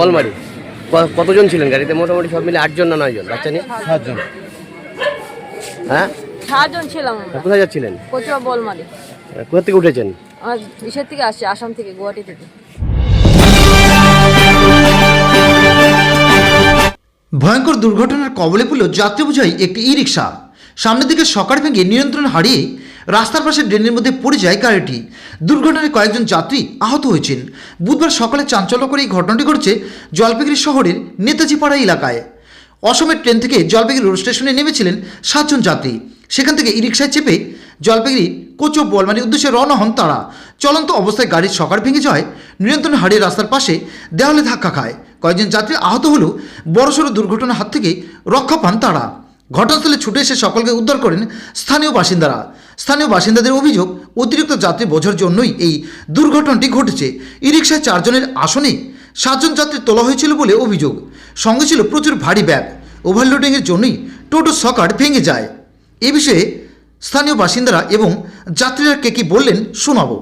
বলমারি কতজন ছিলেন গাড়িতে? মোটামুটি সব মিলে আটজন না নয়জন? বাচ্চা নিয়ে? সাতজন। হ্যাঁ? সাতজন ছিলাম আমরা। কোথায় যাচ্ছিলেন? কচুয়া বলমারি কোথা থেকে উঠেছেন? ইসের থেকে আসছে আসাম থেকে গুয়াহাটি থেকে। ভয়ঙ্কর দুর্ঘটনার কবলে পড়ল যাত্রী বোঝাই একটি ই রিক্সা সামনের দিকে সকার ভেঙে নিয়ন্ত্রণ হারিয়ে রাস্তার পাশে ড্রেনের মধ্যে পড়ে যায় গাড়িটি। দুর্ঘটনায় কয়েকজন যাত্রী আহত হয়েছেন। বুধবার সকালে চাঞ্চল্যকর এই ঘটনাটি ঘটেছে জলপাইগুড়ি শহরের নেতাজি পাড়া এলাকায়। অসমের ট্রেন থেকে জলপাইগুড়ি রোড স্টেশনে নেমেছিলেন সাতজন যাত্রী। সেখান থেকে ই রিক্সায় চেপে জলপাইগুড়ি কোচো বলমারির উদ্দেশ্যে রওনা হন তারা। চলন্ত অবস্থায় গাড়ির সকার ভেঙে যায় নিয়ন্ত্রণ হারিয়ে রাস্তার পাশে দেওয়ালে ধাক্কা খায়। কয়েকজন যাত্রী আহত হলেও বড়সড় দুর্ঘটনার হাত থেকে রক্ষা পান তারা। ঘটনাস্থলে ছুটে এসে সকলকে উদ্ধার করেন স্থানীয় বাসিন্দারা। স্থানীয় বাসিন্দাদের অভিযোগ অতিরিক্ত যাত্রী বোঝার জন্যই এই দুর্ঘটনাটি ঘটেছে। ই রিক্সায় চারজনের আসনে সাতজন যাত্রী তোলা হয়েছিল বলে অভিযোগ। সঙ্গে ছিল প্রচুর ভারী ব্যাগ। ওভারলোডিংয়ের জন্যই টোটো সকার ভেঙে যায়। এ বিষয়ে স্থানীয় বাসিন্দারা এবং যাত্রীরা কে কি বললেন শোনাবো।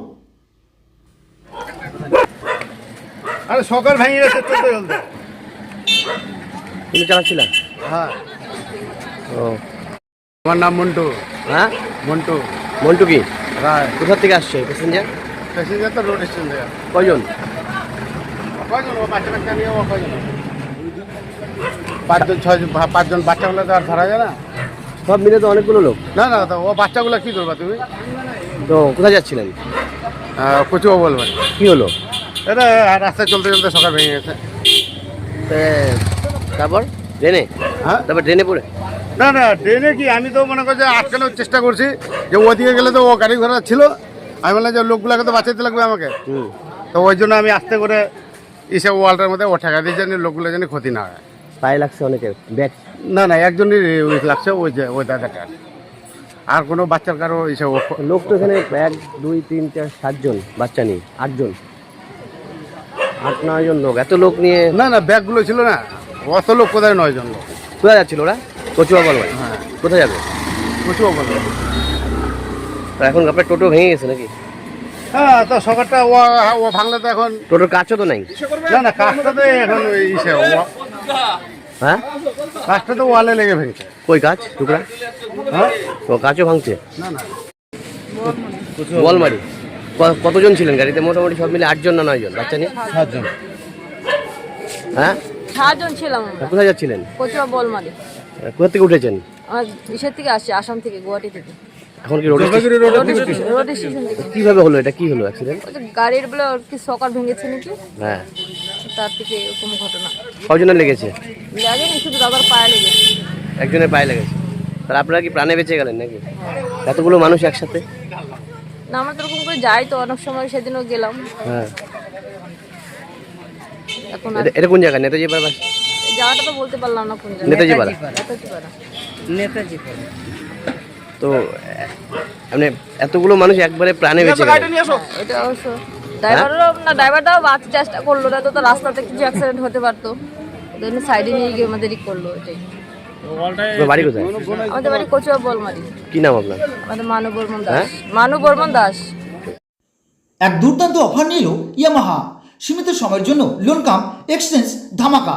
আরে সকাল ভেঙে গেছে তুমি হ্যাঁ। ও। আমার নাম মন্টু? হ্যাঁ? মন্টু। মন্টু কি? রায়। কোথা থেকে আসছে প্যাসেঞ্জার প্যাসেঞ্জার তো রোড স্টেশন থেকে কয়জন? কয়জন? ও বাচ্চা বাচ্চা নিয়ে ও কয়জন? পাঁচজন ছয়জন পাঁচজন বাচ্চাগুলো তো আর ধরা যায় না। সব মিলে তো অনেকগুলো লোক। না না তো ও বাচ্চাগুলো কি করবা তুমি? তো কোথায় যাচ্ছিলেন? কচুও বলবে কি হলো? এটা রাস্তায় চলতে চলতে সকাল ভেঙে গেছে। তে, তারপর? ট্রেনে হ্যাঁ? তারপর ট্রেনে পড়ে? না না ট্রেনে কি আমি তো মনে করছি আটকানোর চেষ্টা করছি যে ওদিকে গেলে তো ও গাড়ি ঘোড়া ছিল। আমি বললাম যে লোকগুলোকে তো বাঁচাতে লাগবে আমাকে। হুম। তো ওই জন্য আমি আস্তে করে এসে ওয়ালটার মধ্যে ও ঠেকা দিয়ে জানি লোকগুলো জানি ক্ষতি না হয়। পায়ে লাগছে অনেকের ব্যাগ? না না একজনই ওই লাগছে ওই যে ওই দাদাটা আর কোনো বাচ্চার কারও এসে লোক তো এখানে এক দুই তিন চার সাতজন বাচ্চা নিয়ে আটজন। আট নয়জন লোক এত লোক নিয়ে না না ব্যাগগুলো ছিল না অত লোক কোথায় নয় জন লোক? কোথায় যাচ্ছিল ওরা? কচুয়া বল হ্যাঁ। কোথায় যাবে? তো এখন আপনার টোটো ভেঙে গেছে নাকি? হ্যাঁ তো ও ও ভাঙলে তো এখন টোটোর কাজও তো নাই। না না কাজটা তো এখন ওই ইসে হ্যাঁ? কাজটা তো ওয়ালে লেগে ভেঙেছে। কই কাজ টুকরা? হ্যাঁ? ও কাজও ভাঙছে? না না। বলমারি ক- কতজন ছিলেন গাড়িতে? মোটামুটি সব মিলে আটজন না নয়জন? বাচ্চা নিয়ে? সাতজন। হ্যাঁ? সাতজন ছিলাম কোথায় যাচ্ছিলেন? কচুয়া বলমারি কোথা থেকে উঠেছেন? আমার ইসের থেকে আসছি আসাম থেকে গুয়াহাটি থেকে। এখন কি রোড কীভাবে হলো এটা? কি হলো অ্যাক্সিডেন্ট গাড়ির বলে কি সকার ভেঙেছে নাকি? হ্যাঁ। তার থেকে এরকম ঘটনা। কজনের লেগেছে? লাগেনি শুধু দাদার পায়ে লেগেছে। একজনের পায়ে লেগেছে। তাহলে আপনারা কি প্রাণে বেঁচে গেলেন নাকি? এতগুলো মানুষ একসাথে? না আমরা তো এরকম করে যাই তো অনেক সময় সেদিনও গেলাম। হ্যাঁ। এটা- কোন জায়গা? নেতাজি পাড়া তো বলতে পারলাম না কোন জায়গায়। নেতাজি পাড়া। নেতাজি পাড়া। তো মানে এতগুলো মানুষ একবারে প্রাণে বেঁচে গেলেন হ্যাঁ, এটা অবশ্য ড্রাইভারও না ড্রাইভারটাও বাঁচার চেষ্টা করল না তো রাস্তাতে কিছু অ্যাক্সিডেন্ট হতে পারতো। সাইডে নিয়ে গিয়ে আমাদেরই করল এটাই। বাড়ি কোথায়? আমাদের বাড়ি কচুয়া বলমারি। কি নাম আপনার? আমাদের মানু বর্মন হ্যাঁ? দাস মানু বর্মন দাস। এক দুর্দান্ত অফার নিল ইয়ামাহা। সীমিত সময়ের জন্য লোন কাম এক্সচেঞ্জ ধামাকা।